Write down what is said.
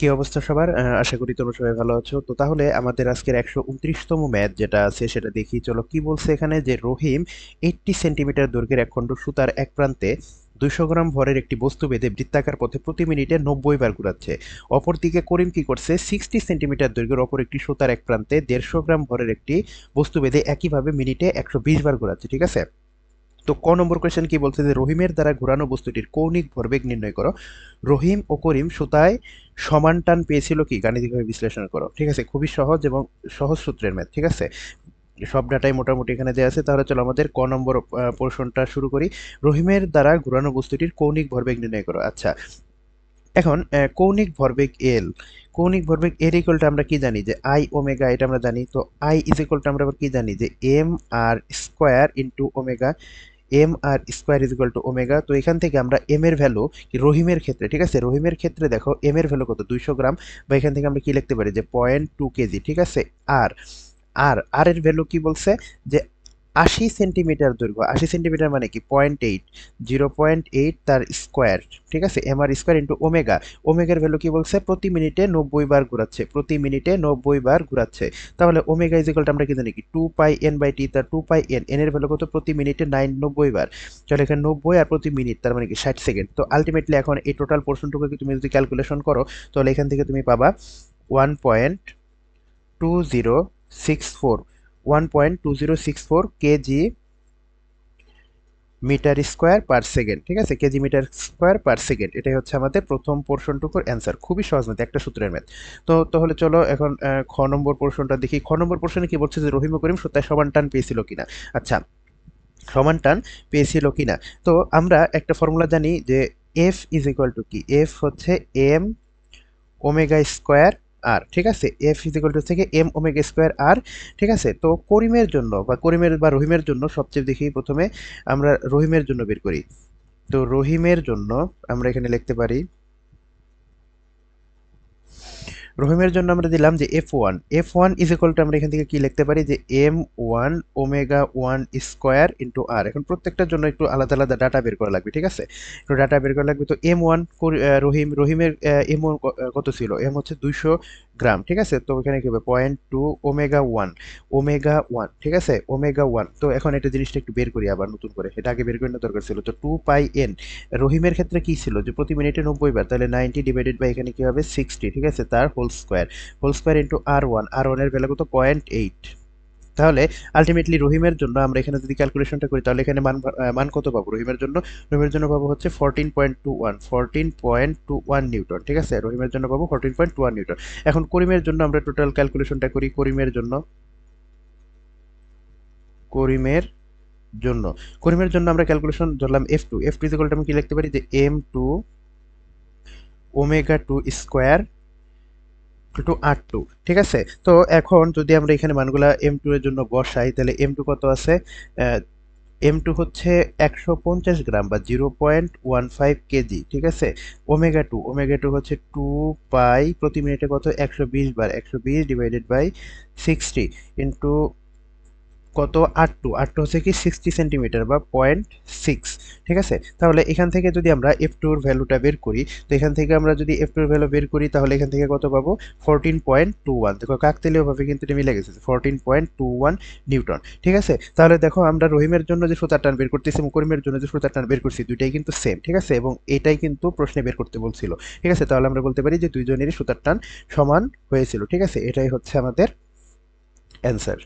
কি অবস্থা সবার? আশা করি তোমরা সবাই ভালো আছো। তো তাহলে আমাদের আজকের একশো উনত্রিশতম ম্যাচ যেটা আছে সেটা দেখি। চলো, কি বলছে এখানে? যে রহিম এইটটি সেন্টিমিটার দৈর্ঘ্যের এক খণ্ড সুতার এক প্রান্তে দুইশো গ্রাম ভরের একটি বস্তু বেঁধে বৃত্তাকার পথে প্রতি মিনিটে নব্বই বার ঘুরাচ্ছে। অপরদিকে করিম কি করছে? সিক্সটি সেন্টিমিটার দৈর্ঘ্যের অপর একটি সুতার এক প্রান্তে দেড়শো গ্রাম ভরের একটি বস্তু বেঁধে একইভাবে মিনিটে একশো বিশ বার ঘুরাচ্ছে, ঠিক আছে? তো ক নম্বর কোয়েশ্চেন কি বলছে যে, রহিমের দ্বারা ঘোরানো বস্তুটির কৌণিক ভরবেগ নির্ণয় করো। রহিম ও করিম সুতায় সমান টান পেয়েছিল কি? গাণিতিকভাবে বিশ্লেষণ করো। ঠিক আছে? খুবই সহজ এবং সহজ সূত্রের ম্যাথ ঠিক আছে? সব ডাটাই মোটামুটি এখানে দেওয়া আছে। তাহলে চলো আমাদের ক নম্বর পোর্শনটা শুরু করি। রহিমের দ্বারা ঘোরানো বস্তুটির কৌণিক ভরবেগ নির্ণয় করো। আচ্ছা। এখন কৌণিক ভরবেগ এল কৌণিক ভরবেগ এর ইকুয়ালটা আমরা কি জানি? যে আই ওমেগা এটা আমরা জানি। তো আই ইজ ইকুয়ালটা আমরা আবার কি জানি? যে M R square into omega M R square is equal to omega তো এখান থেকে আমরা এম এর ভ্যালু রহিমের ক্ষেত্রে, ঠিক আছে? রহিমের ক্ষেত্রে দেখো এম এর ভ্যালু কত? দুইশো গ্রাম। বা এখান থেকে আমরা কি লিখতে পারি? যে পয়েন্ট টু কেজি ঠিক আছে? আর আর আর এর ভ্যালু কি বলছে? যে আশি সেন্টিমিটার দৈর্ঘ্য, আশি সেন্টিমিটার মানে কি? Point eight zero point eight তার স্কোয়ার ঠিক আছে? M R square into omega ওমেগার value কি বলছে? প্রতি মিনিটে নব্বই বার ঘুরাচ্ছে, প্রতি মিনিটে নব্বই বার ঘুরাচ্ছে। তাহলে ওমেগা ইজিকলটা আমরা কি জানি কি? Two pi N by T তার টু পাই এন এন এর ভ্যালু কত? প্রতি মিনিটে নাইন নব্বই বার। তাহলে এখানে নব্বই আর প্রতি মিনিট, তার মানে কি? ষাট সেকেন্ড তো আলটিমেটলি এখন এই টোটাল পোর্শনটুকু তুমি যদি ক্যালকুলেশন করো, তাহলে এখান থেকে তুমি পাবা one point two zero six four one point two zero six four kg metre square per second ঠিক আছে? Kg metre square per second এটাই হচ্ছে আমাদের প্রথম পোর্শনটুকুর অ্যান্সার খুবই সহজ ম্যাথ একটা সূত্রের ম্যাথ তো, তাহলে চলো এখন খ নম্বর পোর্শনটা দেখি। খ নম্বর পোর্শনে কি বলছে যে রহিম করিম সত্যায় সমান টান পেয়েছিল কিনা? আচ্ছা সমান টান পেয়েছিল কিনা? তো আমরা একটা ফর্মুলা জানি যে এফ ইজ ইকুয়াল টু কি? এফ হচ্ছে এম ওমেগা স্কোয়ার আর ঠিক আছে? এফ ইজ ইকুয়াল টু থেকে এম ওমেগা স্কোয়ার আর ঠিক আছে? তো করিমের জন্য বা করিমের বা রহিমের জন্য সবচেয়ে দেখি প্রথমে আমরা রহিমের জন্য বের করি। তো রহিমের জন্য আমরা এখানে লিখতে পারি রহিমের জন্য আমরা দিলাম যে F one F one is equal to আমরা এখান থেকে কি লিখতে পারি? যে M one omega one square into R এখন প্রত্যেকটার জন্য একটু আলাদা আলাদা ডাটা বের করা লাগবে, ঠিক আছে? একটু ডাটা বের করা লাগবে। তো এম ওয়ান রহিম রহিমের এম ওয়ান কত ছিল? এম হচ্ছে দুইশো গ্রাম ঠিক আছে? তো এখানে কি হবে? Point two omega one omega one ঠিক আছে? ওমেগা ওয়ান তো এখন এটা জিনিসটা একটু বের করি আবার নতুন করে। এটা আগে বের করে নেওয়া দরকার ছিল। তো টু পাই এন রহিমের ক্ষেত্রে কি ছিল? যে প্রতি মিনিটে নব্বই বার, তাহলে নাইনটি ডিভাইডেড বাই এখানে কি হবে? সিক্সটি ঠিক আছে? তার whole square whole square into R one R ওয়ানের ভ্যালু কত? পয়েন্ট এইট তাহলে আলটিমেটলি রহিমের জন্য আমরা এখানে যদি ক্যালকুলেশনটা করি, তাহলে এখানে মান মান কত পাবো? রহিমের জন্য রহিমের জন্য পাবো হচ্ছে fourteen point two one point two one newton, ঠিক আছে? রহিমের জন্য পাবো fourteen point two one newton. এখন করিমের জন্য আমরা টোটাল ক্যালকুলেশনটা করি করিমের জন্য। করিমের জন্য। করিমের জন্য আমরা ক্যালকুলেশন ধরলাম এফ টু এফ টু আমি কি লিখতে পারি? যে M two omega two square two R two ঠিক আছে? তো এখন যদি আমরা এখানে মানগুলা এম টু এর জন্য বসাই, তাহলে এম টু কত আছে? এম টু হচ্ছে একশো পঞ্চাশ গ্রাম বা zero point one five kg, ঠিক আছে? ওমেগা টু ওমেগা টু হচ্ছে টু পাই প্রতি মিনিটে কত? একশো বিশ বার, একশো বিশ ডিভাইডেড বাই সিক্সটি ইন্টু কত? আট টু আট টু হচ্ছে কি সিক্সটি সেন্টিমিটার বা পয়েন্ট সিক্স ঠিক আছে? তাহলে এখান থেকে যদি আমরা এফ টুর ভ্যালুটা বের করি, তো এখান থেকে আমরা যদি এফ টুর ভ্যালু বের করি, তাহলে এখান থেকে কত পাবো? ফোরটিন পয়েন্ট টু ওয়ান দেখো কাকতেলীয়ভাবে কিন্তু এটা মিলে গেছে। Fourteen point two one newton. ঠিক আছে? তাহলে দেখো, আমরা রহিমের জন্য যে সুতার টান বের করতেছি এবং করিমের জন্য যে সুতার টান বের করছি, দুইটাই কিন্তু সেম ঠিক আছে? এবং এটাই কিন্তু প্রশ্নে বের করতে বলছিল। ঠিক আছে? তাহলে আমরা বলতে পারি যে দুইজনেরই সুতার টান সমান হয়েছিল। ঠিক আছে? এটাই হচ্ছে আমাদের অ্যান্সার